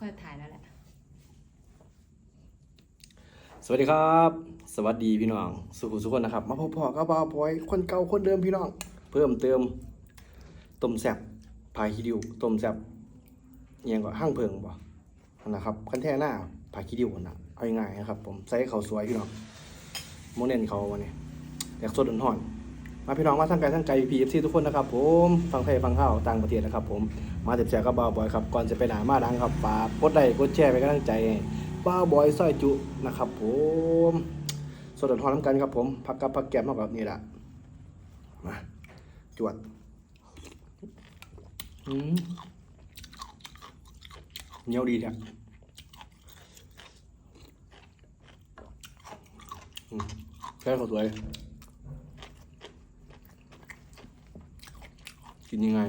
ก็ถ่ายแล้วแหละ สวัสดีครับ สวัสดีพี่น้อง สุขุสุขคนนะครับ มาพบพอกับบ่าวพอยคนเก่าคนเดิมพี่น้อง เพิ่มเติมต้มแซ่บพายคิดิวต้มแซ่บยังก็ห้างเพิงบ่นะครับคันแท่หน้าพายคิดิวนั่ะเอาง่ายๆนะครับ ผมใส่ข้าวสวยพี่น้องโมเน้นเขาวันนี้อยากสดอ่อนๆ มาพี่น้องมาทั้งไกลทั้งไกลพีเอฟซีทุกคนนะครับผมฟังไทยฟังข้าวต่างประเทศนะครับผมมาเจ็บแชร์กับบาวบอยครับก่อนจะไปหนามาดังครับฝากกดไลค์กดแชร์เป็นกำลังใจให้าบอยสร้อยจุนะครับผมสดทอนน้ำกันครับผมพักกับพักแก้มเท่ากับนี่แหละมาจวดอืมเหนียวดีเนี่ยอืมแค่ข้าสวย กินยังไง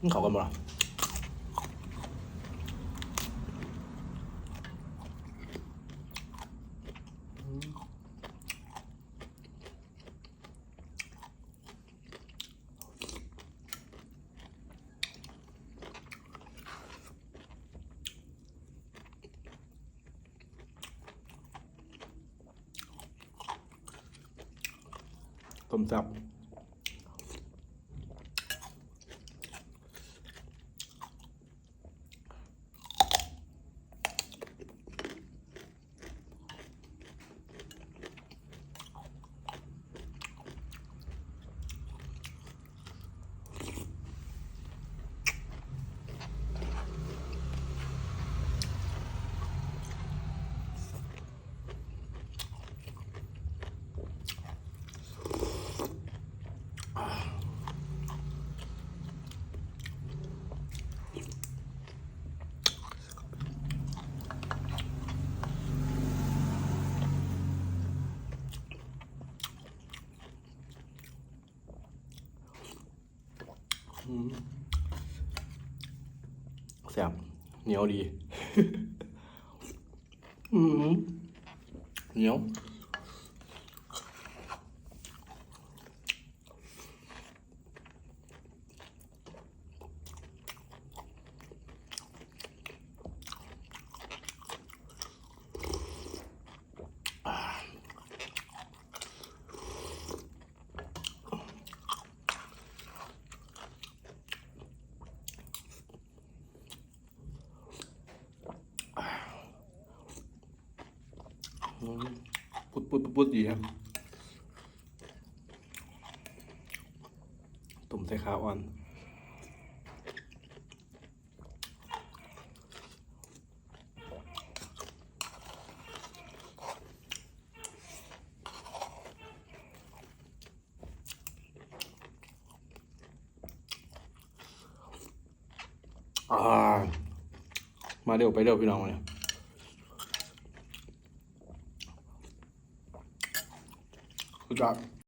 มันเข้ากันบ่ล่ะ ต้ม แซ่บเหนียวดีอืมเหนียว ปุดปุดปุดดีครับตุ่มใส่ขาอ่อนอ่ามาเร็วไปเร็วพี่น้องเนี่ย Good job.